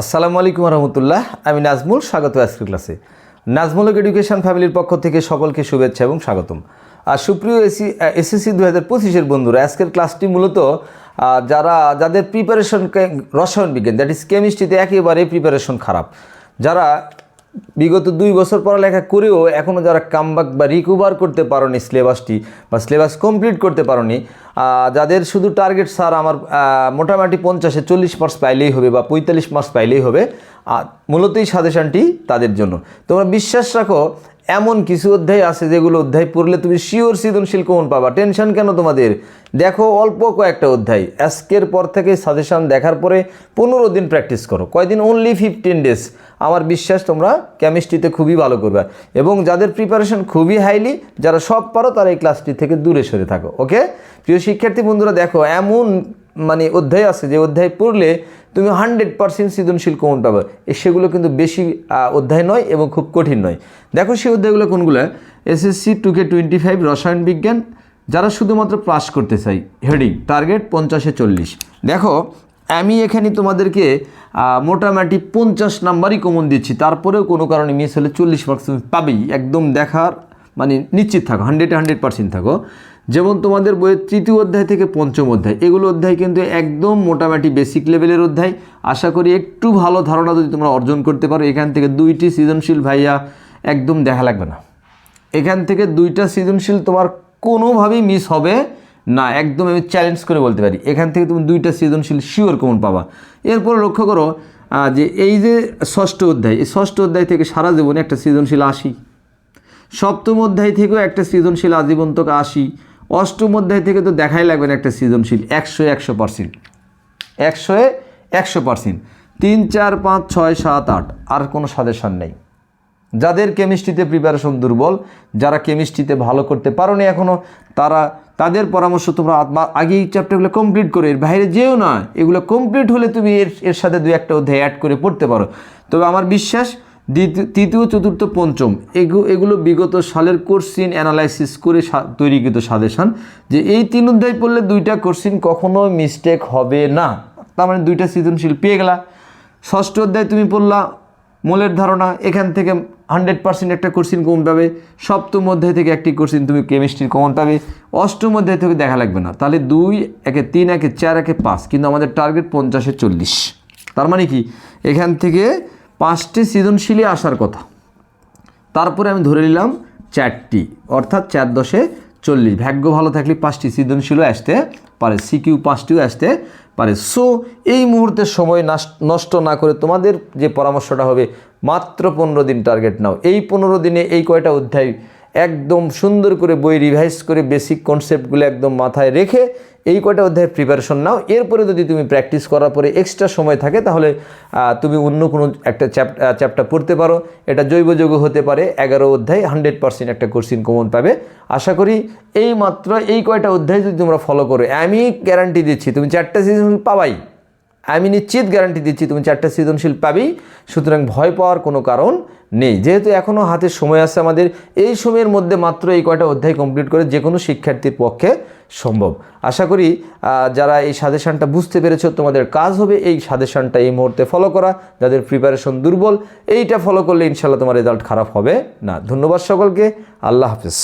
আসসালামু আলাইকুম রহমতুল্লাহ। আমি নাজমুল, স্বাগত আজকের ক্লাসে। নাজমুল এডুকেশন ফ্যামিলির পক্ষ থেকে সকলকে শুভেচ্ছা এবং স্বাগতম। আর সুপ্রিয় এসি এসএসসি দু হাজার পঁচিশের বন্ধুরা, আজকের ক্লাসটি মূলত যারা, যাদের প্রিপারেশন রসায়ন বিজ্ঞান দ্যাট ইজ কেমিস্ট্রিতে একেবারে প্রিপারেশন খারাপ, যারা বিগত দুই বছর পড়ালেখা করেও এখনও যারা কামব্যাক বা রিকভার করতে পারোনি সিলেবাসটি বা সিলেবাস কমপ্লিট করতে পারোনি যাদের শুধু টার্গেট স্যার আমার মোটামুটি পঞ্চাশে চল্লিশ মার্কস পাইলেই হবে বা পঁয়তাল্লিশ মার্কস পাইলেই হবে মূলত এই সাজেশনটি তাদের জন্য। তোমরা বিশ্বাস রাখো এমন কিছু অধ্যায় আছে যেগুলো অধ্যায় পড়লে তুমি শিওর সৃজনশীল কমন পাবা। টেনশন কেন তোমাদের? দেখো, অল্প কয়েকটা অধ্যায়। আজকের পর থেকে সাজেশন দেখার পরে পনেরো দিন প্র্যাকটিস করো। কয়দিন? অনলি ফিফটিন ডেজ আমার বিশ্বাস তোমরা কেমিস্ট্রিতে খুবই ভালো করবে। এবং যাদের প্রিপারেশন খুবই হাইলি যারা সব পারো, তারা এই ক্লাসটি থেকে দূরে সরে থাকো। ওকে প্রিয় শিক্ষার্থী, বন্ধুরা, দেখো, এমন মানে অধ্যায় আছে, যে অধ্যায় পড়লে তুমি হান্ড্রেড পার্সেন্ট সৃজনশীল কমন পাবে। সেগুলো কিন্তু বেশি অধ্যায় নয় এবং খুব কঠিন নয়। দেখো সেই অধ্যায়গুলো কোনগুলো? SSC two K twenty five রসায়ন বিজ্ঞান, যারা শুধুমাত্র পাস করতে চাই। হেডিং টার্গেট পঞ্চাশে চল্লিশ। দেখো, আমি এখানে তোমাদেরকে মোটামুটি পঞ্চাশ নাম্বারই কমন দিচ্ছি। তারপরেও কোনো কারণে মিস হলে চল্লিশ মার্কস তুমি পাবেই। একদম দেখার মানে নিশ্চিত থাকো হান্ড্রেডে হান্ড্রেড পার্সেন্ট থাকো। যেমন তোমাদের বইয়ের তৃতীয় অধ্যায় থেকে পঞ্চম অধ্যায়, এগুলো অধ্যায় কিন্তু একদম মোটামুটি বেসিক লেভেলের অধ্যায়। আশা করি একটু ভালো ধারণা যদি তোমরা অর্জন করতে পারো, এখান থেকে দুইটি সৃজনশীল ভাইয়া একদম দেখা লাগবে না। এখান থেকে দুইটা সৃজনশীল তোমার কোনোভাবেই মিস হবে না, একদম আমি চ্যালেঞ্জ করে বলতে পারি। এখান থেকে তুমি দুইটা সৃজনশীল শিওর কমন পাবা। এরপর লক্ষ্য করো যে এই যে ষষ্ঠ অধ্যায়, এই ষষ্ঠ অধ্যায় থেকে সারা জীবনে একটা সৃজনশীল আসি সপ্তম অধ্যায় থেকেও একটা সৃজনশীল আজীবন্তক আশি। অষ্টম অধ্যায় থেকে তো দেখাই লাগবে না একটা সৃজনশীল। একশো একশো পার্সেন্ট। একশোয় একশো পার্সেন্ট। তিন, চার, পাঁচ, ছয়, সাত, আট। আর কোনো সাজেশন নেই। যাদের কেমিস্ট্রিতে প্রিপারেশন দুর্বল, যারা কেমিস্ট্রিতে ভালো করতে পারো নি এখনও তারা, তাদের পরামর্শ তোমরা আগে এই চ্যাপ্টারগুলো কমপ্লিট করে, এর বাইরে যেও না। এগুলো কমপ্লিট হলে তুমি এর এর সাথে দু একটা অধ্যায় অ্যাড করে পড়তে পারো। তবে আমার বিশ্বাস তৃতীয়, চতুর্থ, পঞ্চম। এগু- এগুলো বিগত সালের কোর্সিন অ্যানালাইসিস করে তৈরিকৃত সাজেশন যে এই তিন অধ্যায় পড়লে দুইটা কোর্সিন কখনো মিস্টেক হবে না। তার মানে দুইটা সৃজনশীল পেয়ে গেলা। ষষ্ঠ অধ্যায় তুমি পড়লা, মূলের ধারণা, এখান থেকে হান্ড্রেড পার্সেন্ট একটা কোর্সিন কমন পাবে। সপ্তম অধ্যায় থেকে একটি কোর্সিন তুমি কেমিস্ট্রির কমন পাবে। অষ্টম অধ্যায় থেকে দেখা লাগবে না। তাহলে দুই, একে তিন, একে চার, একে পাঁচ, কিন্তু আমাদের টার্গেট পঞ্চাশে চল্লিশ। তার মানে কি? এখান থেকে পাঁচটি সৃজনশীলই আসার কথা। তারপরে আমি ধরে নিলাম চারটি, অর্থাৎ চার দশে চল্লিশ। ভাগ্য ভালো থাকলে পাঁচটি সৃজনশীলও আসতে পারে, সিকিউ পাঁচটিও আসতে পারে। সো এই মুহূর্তে সময় নষ্ট না করে তোমাদের যে পরামর্শটা হবে, মাত্র পনেরো দিন টার্গেট নাও। এই পনেরো দিনে এই কয়টা অধ্যায় একদম সুন্দর করে বই রিভাইজ করে বেসিক কনসেপ্টগুলো একদম মাথায় রেখে এই কয়টা অধ্যায়ের প্রিপারেশন নাও। এরপরে যদি তুমি প্র্যাকটিস করার পরে এক্সট্রা সময় থাকে, তাহলে তুমি অন্য কোনো একটা চ্যাপ্টার পড়তে পারো। এটা জৈব যৌগ হতে পারে, এগারো অধ্যায় হান্ড্রেড পার্সেন্ট একটা কোর্সিন কমন পাবে। আশা করি এই মাত্র এই কয়টা অধ্যায় যদি তোমরা ফলো করো, আমি গ্যারান্টি দিচ্ছি, তুমি চারটা সিজন পাবাই। আমি নিশ্চিত গ্যারান্টি দিচ্ছি তুমি চারটে সৃজনশীল পাবেই সুতরাং ভয় পাওয়ার কোনো কারণ নেই। যেহেতু এখনও হাতে সময় আছে আমাদের, এই সময়ের মধ্যে মাত্র এই কয়টা অধ্যায় কমপ্লিট করে যে কোনো শিক্ষার্থীর পক্ষে সম্ভব। আশা করি যারা এই সাজেশনটা বুঝতে পেরেছ, তোমাদের কাজ হবে এই সাজেশনটা এই মুহূর্তে ফলো করা, যাদের প্রিপারেশন দুর্বল, এইটা ফলো করলে ইনশাল্লাহ তোমার রেজাল্ট খারাপ হবে না। ধন্যবাদ সকলকে, আল্লাহ হাফিজ।